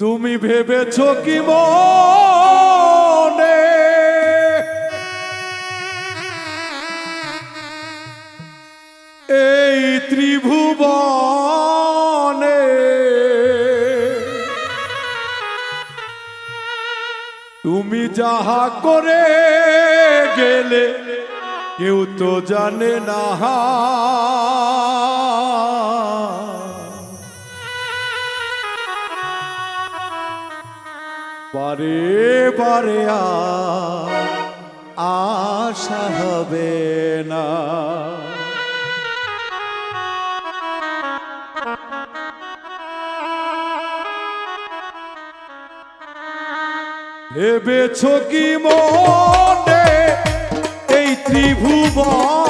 তুমি ভেবেছ কি মনে? এই ত্রিভুবনে তুমি যাহা করে গেলে কেউ তো জানে না। বারে আর আশা হবে না। ভেবেছ কি মনে এই ত্রিভুবনে?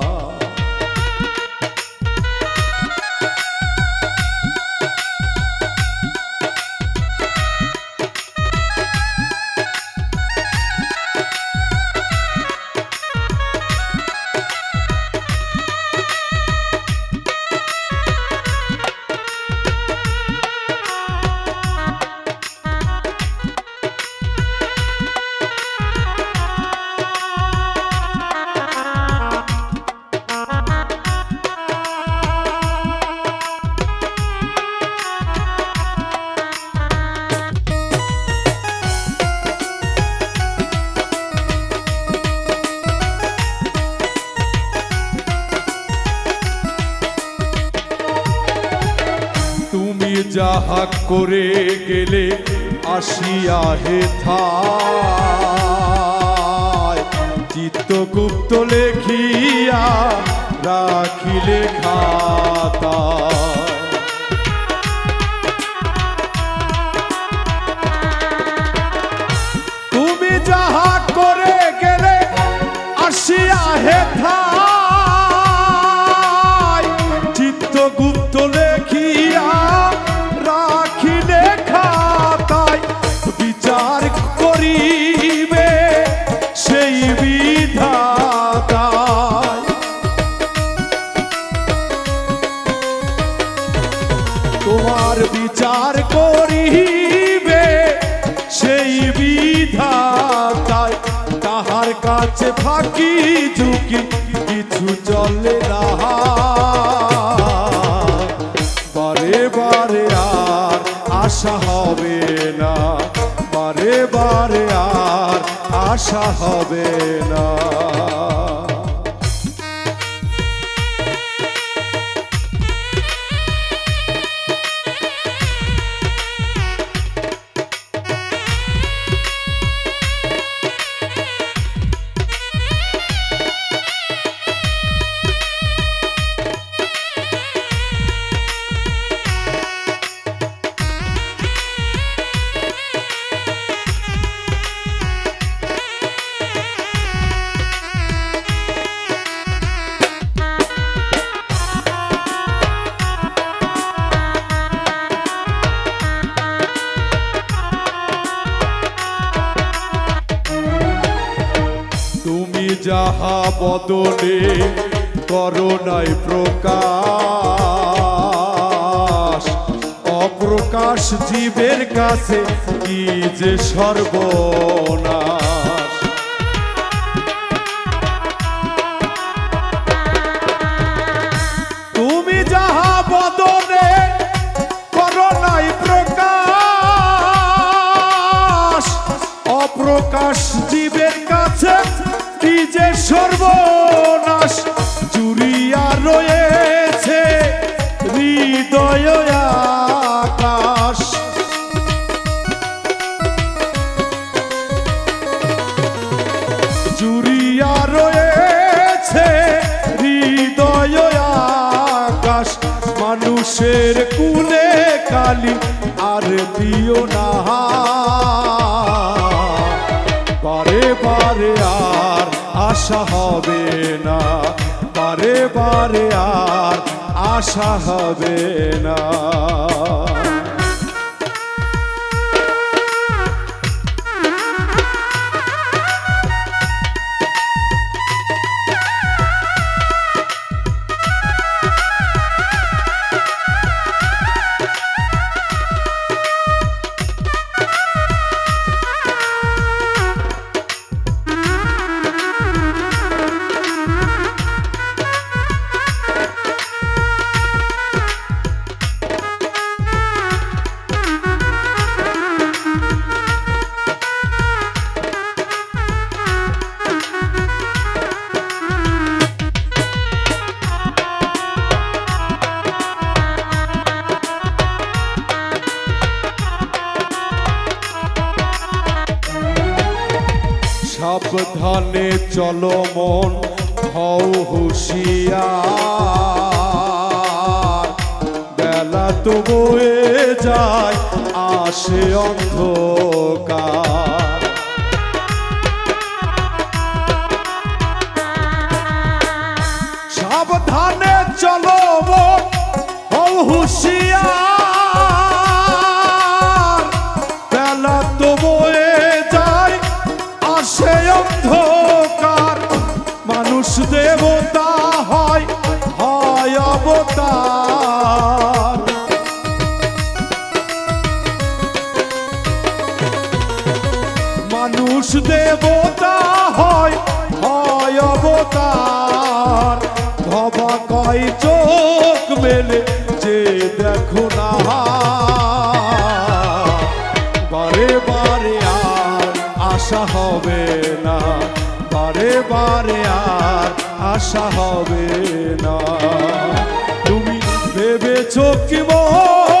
তুমি যাহা করে গেলে আসিয়া হে থায় চিত্তগুপ্ত লেখিয়া রাখিলে খাতায়। করিবে সেই বিধাতায়। তাহার কাছে ফাঁকি ঝুঁকি, কিছু চলে না বারে বারে আর আশা হবে না, বারে বারে আর আশা হবে না। যাহা বদলে করোনায় প্রকাশ। অপ্রকাশ জীবের কাছে কি যে সর্বনাশ। প্রকাশ অপ্রকাশ মানুষের কুলে কালি, আর দিও না। বারে পারে আর আশা হবে না, বারে পারে আর আশা হবে না। সাবধানে চলো মন হও হুশিয়ার। বেলা তো বয়ে যায়, আসে অন্ধকার। সাবধানে চলো মন হও হুশিয়ার। দেবতা হয় হয় অবতার। ভবা কয় চোখ মেলে যে দেখো না। বারে বারে আর আশা হবে না, বারে বারে আর আশা হবে না। তুমি ভেবেছ কি মনে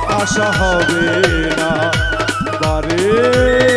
আশা হবে না। বারে